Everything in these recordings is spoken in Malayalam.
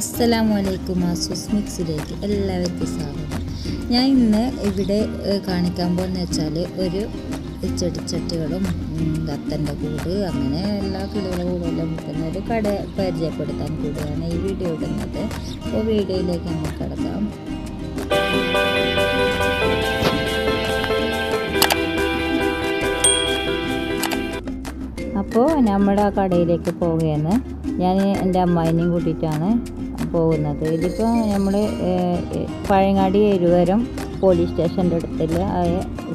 അസ്സലാമു അലൈക്കും ആസൂസ് മിക്സിലേക്ക് എല്ലാവർക്കും സ്വാഗതം. ഞാൻ ഇന്ന് ഇവിടെ കാണിക്കാൻ പോകുന്ന വെച്ചാൽ ഒരു ചെടിച്ചട്ടികളും കത്തന്റെ കൂട് അങ്ങനെ എല്ലാ കിളികളുടെ കൂടെല്ലാം വിൽക്കുന്ന ഒരു കട പരിചയപ്പെടുത്താൻ കൂടിയാണ് ഈ വീഡിയോ ഇടുന്നത്. അപ്പോൾ വീഡിയോയിലേക്ക് നമുക്ക് കിടക്കാം. അപ്പോൾ നമ്മുടെ കടയിലേക്ക് പോവുകയാണ്. ഞാൻ എന്റെ അമ്മായിനെയും കൂട്ടിയിട്ടാണ്. പോകുന്നത്. ഇതിപ്പോൾ നമ്മൾ പഴങ്ങാടി എരുവരം പോലീസ് സ്റ്റേഷന്റെ അടുത്തുള്ള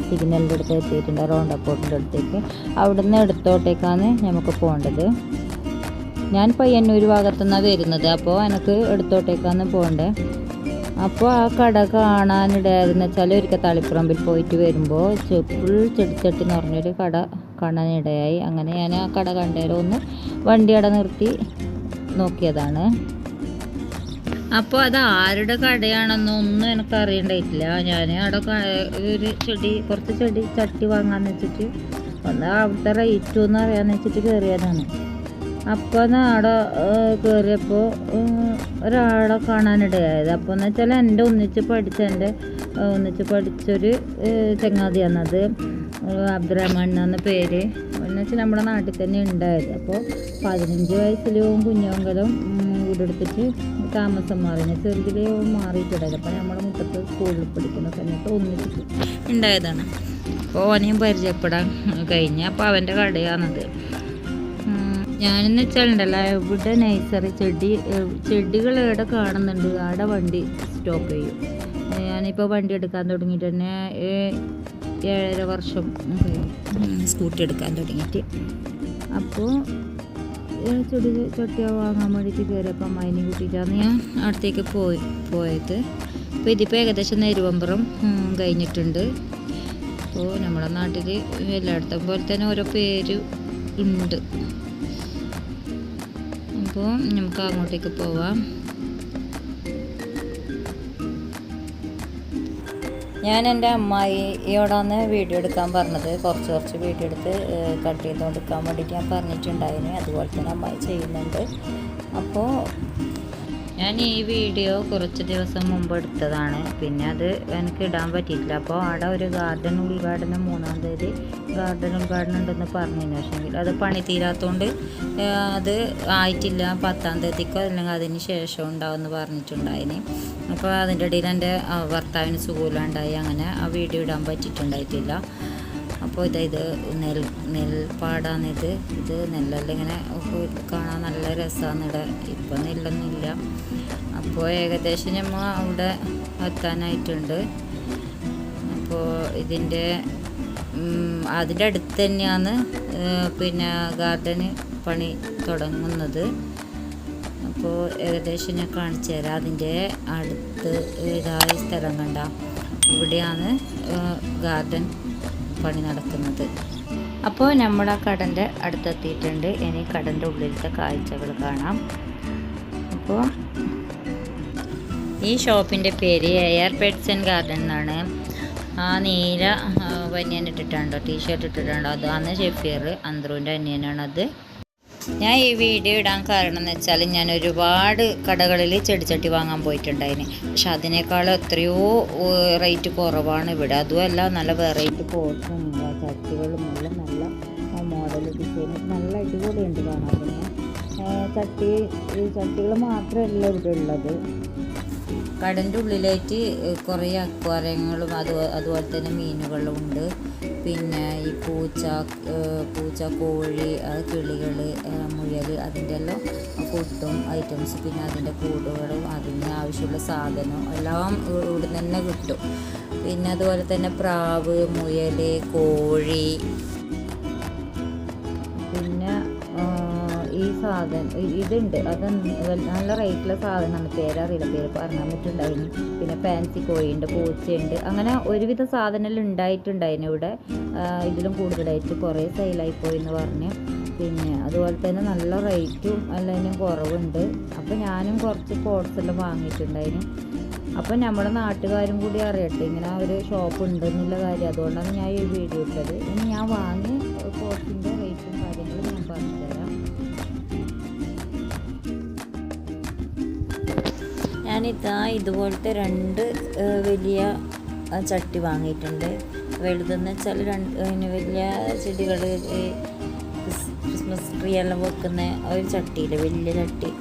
സിഗ്നലിന്റെ അടുത്ത് എത്തിയിട്ടുണ്ട് റൗണ്ടപ്പോട്ടിന്റെ അടുത്തേക്ക്. അവിടുന്ന് എടുത്തോട്ടേക്കാണ് നമുക്ക് പോകേണ്ടത്. ഞാൻ പയ്യന്നൂർ ഭാഗത്തുനിന്നാണ് വരുന്നത് അപ്പോൾ എനിക്ക് എടുത്തോട്ടേക്കാണ് പോകേണ്ടത് അപ്പോൾ ആ കട കാണാനിടയായെന്ന് വെച്ചാൽ ഒരിക്കൽ തളിപ്പറമ്പിൽ പോയിട്ട് വരുമ്പോൾ ഫുൾ ചെടിച്ചട്ടി എന്ന് പറഞ്ഞൊരു കട കാണാനിടയായി. അങ്ങനെ ഞാൻ ആ കട കണ്ടേരം ഒന്ന് വണ്ടി അട നിർത്തി നോക്കിയതാണ്. അപ്പോൾ അത് ആരുടെ കടയാണെന്നൊന്നും എനിക്ക് അറിയണ്ടായിട്ടില്ല. ഞാൻ അവിടെ ഒരു ചെടി കുറച്ച് ചെടി ചട്ടി വാങ്ങാന്ന് വെച്ചിട്ട് ഒന്ന് അവിടുത്തെ റേറ്റ് ഒന്ന് അറിയാന്ന് വെച്ചിട്ട് കയറിയതാണ് അപ്പോൾ അവിടെ കയറിയപ്പോൾ ഒരാളെ കാണാനിടയായത് അപ്പോൾ എന്ന് വെച്ചാൽ എന്റെ ഒന്നിച്ച് പഠിച്ച എന്റെ ഒന്നിച്ച് പഠിച്ചൊരു ചങ്ങാതിയാണ് അത്. അബ്ദുറഹ്മാൻ പേര്. എന്ന് വെച്ചാൽ നമ്മുടെ നാട്ടിൽ തന്നെ ഉണ്ടായത്. അപ്പോൾ പതിനഞ്ച് വയസ്സിലും കുഞ്ഞോങ്കലും വീടെടുത്തിട്ട് താമസം മാറി ചെറുതിലെ മാറിയിട്ടുണ്ടായത് അപ്പോൾ നമ്മുടെ മുറ്റത്ത് സ്കൂളിൽ പഠിക്കുന്ന സമയത്ത് ഒന്നിച്ചിട്ട് ഉണ്ടായതാണ്. അപ്പോൾ ഓനെയും പരിചയപ്പെടാൻ കഴിഞ്ഞ. അപ്പോൾ അവന്റെ കടയാണത്. ഞാനെന്ന് വെച്ചാലുണ്ടല്ലോ ഇവിടെ നഴ്സറി ചെടി ചെടികൾ എവിടെ കാണുന്നുണ്ട്. അവിടെ വണ്ടി സ്റ്റോപ്പ് ചെയ്യും. ഞാനിപ്പോൾ വണ്ടി എടുക്കാൻ തുടങ്ങിയിട്ട് തന്നെ ഏഴര വർഷം. സ്കൂട്ടി എടുക്കാൻ തുടങ്ങിയിട്ട്. അപ്പോൾ ചെടി ചട്ടി വാങ്ങാൻ വേണ്ടിയിട്ട് കയറിയപ്പോൾ അമ്മായിനെ കൂട്ടിയിട്ടാണ് ഞാൻ അടുത്തേക്ക് പോയി പോയത്. അപ്പോൾ ഇതിപ്പോൾ ഏകദേശം നെരുവമ്പറം കഴിഞ്ഞിട്ടുണ്ട്. അപ്പോൾ നമ്മുടെ നാട്ടിൽ എല്ലായിടത്തും പോലെ തന്നെ ഓരോ പേര് ഉണ്ട്. അപ്പോൾ നമുക്ക് അങ്ങോട്ടേക്ക് പോവാം. ഞാൻ എന്റെ അമ്മായിയോടാണ് വീഡിയോ എടുക്കാൻ പറഞ്ഞത്. കുറച്ച് കുറച്ച് വീഡിയോ എടുത്ത് കട്ട് ചെയ്തുകൊണ്ട് എടുക്കാൻ വേണ്ടിയിട്ട് ഞാൻ പറഞ്ഞിട്ടുണ്ടായിരുന്നു. അതുപോലെ തന്നെ അമ്മായി ചെയ്യുന്നുണ്ട്. അപ്പോൾ ഞാൻ ഈ വീഡിയോ കുറച്ച് ദിവസം മുമ്പ് എടുത്തതാണ്. പിന്നെ അത് എനിക്ക് ഇടാൻ പറ്റിയിട്ടില്ല. അപ്പോൾ അവിടെ ഒരു ഗാർഡൻ ഉദ്ഘാടനം മൂന്നാം തീയതി ഗാർഡൻ ഉദ്ഘാടനം ഉണ്ടെന്ന് പറഞ്ഞതിന് പക്ഷേങ്കിൽ അത് പണി തീരാത്തതുകൊണ്ട് അത് ആയിട്ടില്ല. പത്താം തീയതിക്കോ അല്ലെങ്കിൽ അതിന് ശേഷം ഉണ്ടാവുമെന്ന് പറഞ്ഞിട്ടുണ്ടായിന്. അപ്പോൾ അതിന്റെ ഇടയിൽ എന്റെ ഭർത്താവിന് സുഖമില്ലാണ്ടായി. അങ്ങനെ ആ വീഡിയോ ഇടാൻ പറ്റിയിട്ടുണ്ടായിട്ടില്ല. അപ്പോൾ ഇത് ഇത് നെൽ നെൽപ്പാടാണിത് ഇത് നെല്ലെല്ലാം ഇങ്ങനെ കാണാൻ നല്ല രസമാണ് ഇവിടെ ഇപ്പം നെല്ലൊന്നുമില്ല അപ്പോൾ ഏകദേശം നമ്മൾ അവിടെ എത്താനായിട്ടുണ്ട്. അപ്പോൾ ഇതിന്റെ അതിന്റെ അടുത്ത് തന്നെയാണ് പിന്നെ ഗാർഡന് പണി തുടങ്ങുന്നത്. അപ്പോൾ ഏകദേശം ഞാൻ കാണിച്ചു തരാം. അതിന്റെ അടുത്ത് ഇതായ സ്ഥലം കണ്ട. ഇവിടെയാണ് ഗാർഡൻ. പണി നടക്കുന്നത് അപ്പോൾ നമ്മൾ ആ കടന്റെ അടുത്തെത്തിയിട്ടുണ്ട്. ഇനി കടന്റെ ഉള്ളിലത്തെ കാഴ്ചകൾ കാണാം. അപ്പോൾ ഈ ഷോപ്പിന്റെ പേര് എയർ പെറ്റ്സ് ആൻഡ് ഗാർഡൻ എന്നാണ്. ആ നീല ബനിയൻ ഇട്ടിട്ടുണ്ടോ? ടീഷർട്ട് ഇട്ടിട്ടുണ്ടോ? അതാണ് ഷെഫീർ അന്ത്രൂന്റെ അനിയനാണത്. ഞാൻ ഈ വീഡിയോ ഇടാൻ കാരണം എന്ന് വെച്ചാൽ ഞാൻ ഒരുപാട് കടകളിൽ ചെടിച്ചട്ടി വാങ്ങാൻ പോയിട്ടുണ്ടായിന്. പക്ഷെ അതിനേക്കാളും എത്രയോ റേറ്റ് കുറവാണ് ഇവിടെ. അതുമല്ല നല്ല വെറൈറ്റി പോട്ടും ചട്ടികളും എല്ലാം നല്ല മോഡൽ ഡിസൈൻ നല്ല അടിപൊളിയുണ്ട് കാണാൻ. ചട്ടി ചട്ടികൾ മാത്രമല്ല ഇവിടെ ഉള്ളത്. കടന്റെ ഉള്ളിലായിട്ട് കുറേ അക്വാറിയങ്ങളും അത് അതുപോലെ തന്നെ മീനുകളും ഉണ്ട്. പിന്നെ ഈ പൂച്ച പൂച്ച കോഴി കിളികൾ മുയൽ അതിന്റെ എല്ലാം ഫുഡും ഐറ്റംസ് പിന്നെ അതിന്റെ കൂടുകളും അതിന് ആവശ്യമുള്ള സാധനവും എല്ലാം ഇവിടെ തന്നെ കിട്ടും. പിന്നെ അതുപോലെ തന്നെ പ്രാവ് മുയൽ കോഴി സാധനം. ഇതുണ്ട്. അത് നല്ല റേറ്റുള്ള സാധനമാണ് പേരറിയില്ല പേര് പറഞ്ഞാൽ പറ്റുണ്ടായിരുന്നു പിന്നെ ഫാൻസി കോഴിയുണ്ട് പൂച്ചയുണ്ട് അങ്ങനെ ഒരുവിധ സാധനമെല്ലാം ഉണ്ടായിട്ടുണ്ടായിരുന്നു ഇവിടെ. ഇതിലും കൂടുതലായിട്ട് കുറേ സെയിലായി പോയി എന്ന് പറഞ്ഞ്. പിന്നെ അതുപോലെ തന്നെ നല്ല റേറ്റും എല്ലാതിനും കുറവുണ്ട്. അപ്പോൾ ഞാനും കുറച്ച് പോട്ട്സ് എല്ലാം വാങ്ങിയിട്ടുണ്ടായിരുന്നു അപ്പം നമ്മുടെ നാട്ടുകാരും കൂടി അറിയട്ടെ. ഇങ്ങനെ ഒരു ഷോപ്പ് ഉണ്ടെന്നുള്ള കാര്യം. അതുകൊണ്ടാണ് ഞാൻ ഈ വീഡിയോ ഇട്ടത്. ഇനി ഞാൻ വാങ്ങിയ ഞാനിതാ ഇതുപോലത്തെ രണ്ട് വലിയ ചട്ടി വാങ്ങിയിട്ടുണ്ട്. വലുതെന്ന് വെച്ചാൽ രണ്ട് വലിയ ചെടികൾ ക്രിസ്മസ് ട്രീ എല്ലാം വെക്കുന്ന ഒരു ചട്ടിയില്ല വലിയ ചട്ടി.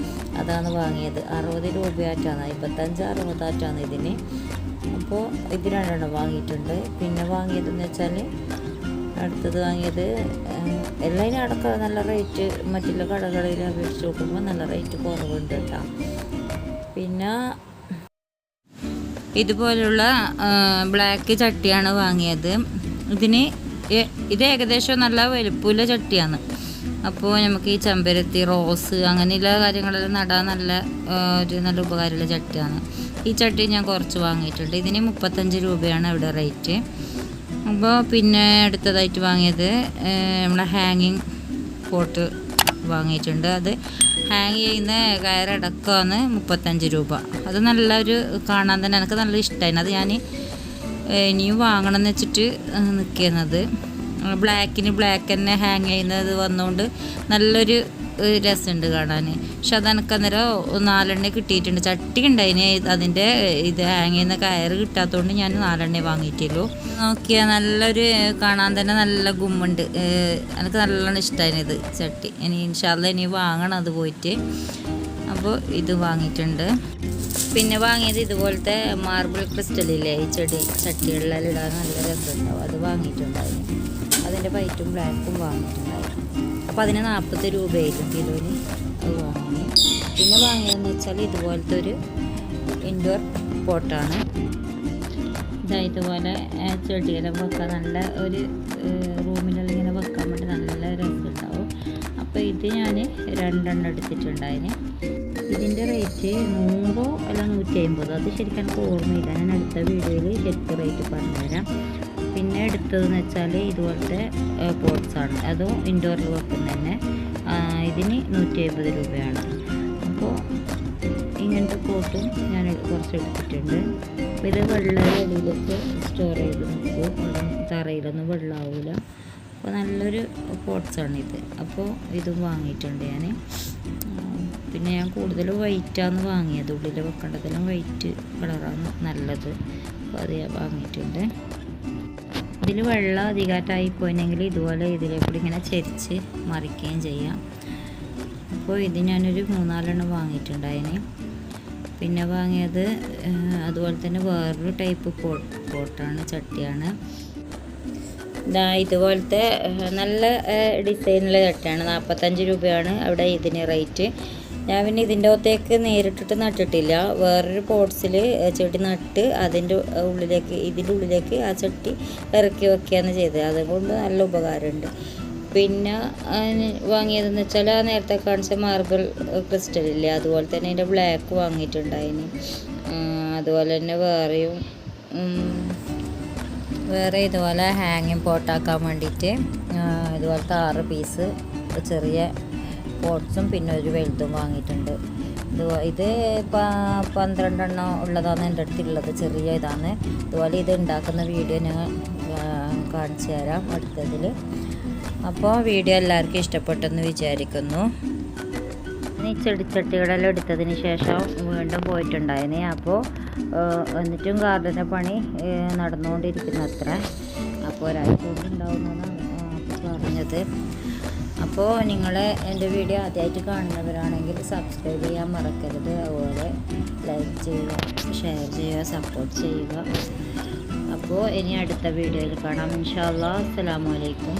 അതാണ് വാങ്ങിയത്. അറുപത് രൂപയായിട്ടാണ് ഇപ്പത്തഞ്ച് അറുപതായിട്ടാണ് ഇതിന്. അപ്പോൾ ഇത് രണ്ടെണ്ണം വാങ്ങിയിട്ടുണ്ട്. പിന്നെ വാങ്ങിയതെന്ന് വെച്ചാൽ അടുത്തത് വാങ്ങിയത് എല്ലാം അടക്കം നല്ല റേറ്റ് മറ്റുള്ള കടകളിൽ അപേക്ഷിച്ച് നോക്കുമ്പോൾ നല്ല റേറ്റ് കുറവുണ്ട് കേട്ടോ. പിന്നെ ഇതുപോലുള്ള ബ്ലാക്ക് ചട്ടിയാണ് വാങ്ങിയത്. ഇതിന് ഇത് ഏകദേശം നല്ല വലുപ്പമുള്ള ചട്ടിയാണ്. അപ്പോൾ നമുക്ക് ഈ ചെമ്പരത്തി റോസ് അങ്ങനെയുള്ള കാര്യങ്ങളെല്ലാം നടാൻ നല്ല ഒരു നല്ല ഉപകാരമുള്ള ചട്ടിയാണ്. ഈ ചട്ടി ഞാൻ കുറച്ച് വാങ്ങിയിട്ടുണ്ട്. ഇതിന് മുപ്പത്തഞ്ച് രൂപയാണ് ഇവിടെ റേറ്റ് അപ്പോൾ പിന്നെ അടുത്തതായിട്ട് വാങ്ങിയത് നമ്മുടെ ഹാങ്ങിങ് പോട്ട് വാങ്ങിയിട്ടുണ്ട്. അത് ഹാങ് ചെയ്യുന്ന കയറടക്കമാണ് മുപ്പത്തഞ്ച് രൂപ. അത് നല്ലൊരു കാണാൻ തന്നെ എനിക്ക് നല്ല ഇഷ്ടമായിരുന്നു അത് ഞാൻ ഇനിയും വാങ്ങണം എന്ന് വെച്ചിട്ട് നിൽക്കുന്നത് ബ്ലാക്കിന് ബ്ലാക്ക് തന്നെ ഹാങ് ചെയ്യുന്നത് വന്നുകൊണ്ട് നല്ലൊരു രസമുണ്ട് കാണാൻ. പക്ഷെ അത് എനിക്ക് അന്നേരം നാലെണ്ണ കിട്ടിയിട്ടുണ്ട്. ചട്ടി ഉണ്ടായിന്. അതിന്റെ ഇത് ഹാങ് ചെയ്യുന്ന കയറ് കിട്ടാത്തതുകൊണ്ട് ഞാൻ നാലെണ്ണ വാങ്ങിയിട്ടുള്ളൂ. നോക്കിയാൽ നല്ലൊരു കാണാൻ തന്നെ നല്ല ഗുമ്മുണ്ട്. എനിക്ക് നല്ലോണം ഇഷ്ടമായിരുന്നു ഇത് ചട്ടി. ഇനി ഇൻഷാല്ല ഇനി വാങ്ങണം അത് പോയിട്ട്. അപ്പോൾ ഇത് വാങ്ങിയിട്ടുണ്ട്. പിന്നെ വാങ്ങിയത് ഇതുപോലത്തെ മാർബിൾ ക്രിസ്റ്റലില്ലേ ഈ ചെടി ചട്ടികളിലെല്ലാം ഇടാൻ നല്ല രസമുണ്ടാവും. അത് വാങ്ങിയിട്ടുണ്ടായിരുന്നു അതിന്റെ വൈറ്റും ബ്ലാക്കും വാങ്ങിയിട്ടുണ്ടായിരുന്നു. അപ്പോൾ അതിന് നാൽപ്പത് രൂപയായിരുന്നു കിലോന് അത് വാങ്ങി. പിന്നെ വാങ്ങിയതെന്ന് വെച്ചാൽ ഇതുപോലത്തെ ഒരു ഇൻഡോർ പോട്ടാണ് ഇതാ ഇതുപോലെ വെക്കാൻ നല്ല ഒരു റൂമിലെല്ലാം ഇങ്ങനെ വെക്കാൻ വേണ്ടി നല്ല രസമുണ്ടാവും. അപ്പോൾ ഇത് ഞാൻ രണ്ടെണ്ണം എടുത്തിട്ടുണ്ടായിന്. ഇതിന്റെ റേറ്റ് നൂറോ അല്ല നൂറ്റി അമ്പതോ അത് ശരിക്കും എനിക്ക് ഓർമ്മയില്ല. ഞാൻ അടുത്ത വീഡിയോയിൽ ശരിക്കും റേറ്റ് പറഞ്ഞുതരാം. പിന്നെ എടുത്തതെന്ന് വെച്ചാൽ ഇതുപോലത്തെ പോട്ട്സാണ് അതും ഇൻഡോറിൽ വെക്കുന്ന തന്നെ. ഇതിന് നൂറ്റി അമ്പത് രൂപയാണ്. അപ്പോൾ ഇങ്ങനത്തെ പോട്ടും ഞാൻ കുറച്ച് എടുത്തിട്ടുണ്ട്. അപ്പോൾ ഇത് വെള്ളം അടിയിലൊക്കെ സ്റ്റോർ ചെയ്ത് നോക്കും തറയിലൊന്നും വെള്ളമാവില്ല അപ്പോൾ നല്ലൊരു പോട്ട്സാണ് ഇത്. അപ്പോൾ ഇതും വാങ്ങിയിട്ടുണ്ട് ഞാൻ. പിന്നെ ഞാൻ കൂടുതൽ വൈറ്റാണ് വാങ്ങിയത്. ഉള്ളിൽ വെക്കേണ്ടതെല്ലാം വൈറ്റ് കളറാണ് നല്ലത്. അപ്പോൾ അത് ഞാൻ വാങ്ങിയിട്ടുണ്ട്. ഇതിൽ വെള്ളം അധികമായിട്ടായി പോയിനെങ്കിൽ ഇതുപോലെ ഇതിലേക്ക് കൂടി ഇങ്ങനെ ചെരിച്ച് മറിക്കുകയും ചെയ്യാം. അപ്പോൾ ഇത് ഞാനൊരു മൂന്നാലെണ്ണം വാങ്ങിയിട്ടുണ്ടായിന്. പിന്നെ വാങ്ങിയത് അതുപോലെ തന്നെ വേറൊരു ടൈപ്പ് പോട്ട് പോട്ടാണ് ചട്ടിയാണ്. ഇതാ ഇതുപോലത്തെ നല്ല ഡിസൈനിലെ ചട്ടിയാണ്. നാൽപ്പത്തഞ്ച് രൂപയാണ് അവിടെ ഇതിന് റേറ്റ്. ഞാൻ പിന്നെ ഇതിന്റെ അകത്തേക്ക് നേരിട്ടിട്ട് നട്ടിട്ടില്ല. വേറൊരു പോട്ട്സിൽ ചെടി നട്ട് അതിന്റെ ഉള്ളിലേക്ക് ഇതിന്റെ ഉള്ളിലേക്ക് ആ ചട്ടി ഇറക്കി വെക്കുകയാണ് ചെയ്തത്. അതുകൊണ്ട് നല്ല ഉപകാരമുണ്ട്. പിന്നെ വാങ്ങിയതെന്ന് വെച്ചാൽ ആ നേരത്തെ കാണിച്ച മാർബിൾ ക്രിസ്റ്റൽ ഇല്ലേ? അതുപോലെ തന്നെ അതിന്റെ ബ്ലാക്ക് വാങ്ങിയിട്ടുണ്ടായിന്. അതുപോലെ തന്നെ വേറെയും വേറെ ഇതുപോലെ ഹാങ്ങിങ് പോട്ടാക്കാൻ വേണ്ടിയിട്ട് ഇതുപോലത്തെ ആറ് പീസ് ചെറിയ പോട്ട്സും പിന്നെ ഒരു വലുതും വാങ്ങിയിട്ടുണ്ട്. ഇത് ഇത് പന്ത്രണ്ടെണ്ണം ഉള്ളതാണ് എന്റെ അടുത്തുള്ളത് ചെറിയ ഇതാണ് ഇതുപോലെ ഇത് ഉണ്ടാക്കുന്ന വീഡിയോ ഞാൻ കാണിച്ചു തരാം അടുത്തതിൽ അപ്പോൾ വീഡിയോ എല്ലാവർക്കും ഇഷ്ടപ്പെട്ടെന്ന് വിചാരിക്കുന്നു. ഈ ചെടിച്ചട്ടികളെല്ലാം എടുത്തതിന് ശേഷം വീണ്ടും പോയിട്ടുണ്ടായിന് അപ്പോൾ എന്നിട്ടും ഗാർഡന്റെ പണി നടന്നുകൊണ്ടിരിക്കുന്ന അത്ര അപ്പോൾ ഒരാഴ്ച കൊണ്ട് ഉണ്ടാവുന്നതാണ് പറഞ്ഞത്. അപ്പോൾ നിങ്ങൾ എന്റെ വീഡിയോ ആദ്യമായിട്ട് കാണുന്നവരാണെങ്കിൽ സബ്സ്ക്രൈബ് ചെയ്യാൻ മറക്കരുത്. അതുപോലെ ലൈക്ക് ചെയ്യുക ഷെയർ ചെയ്യുക സപ്പോർട്ട് ചെയ്യുക. അപ്പോൾ ഇനി അടുത്ത വീഡിയോയിൽ കാണാം. ഇൻഷാല്ലാ അസ്സാം അലൈക്കും.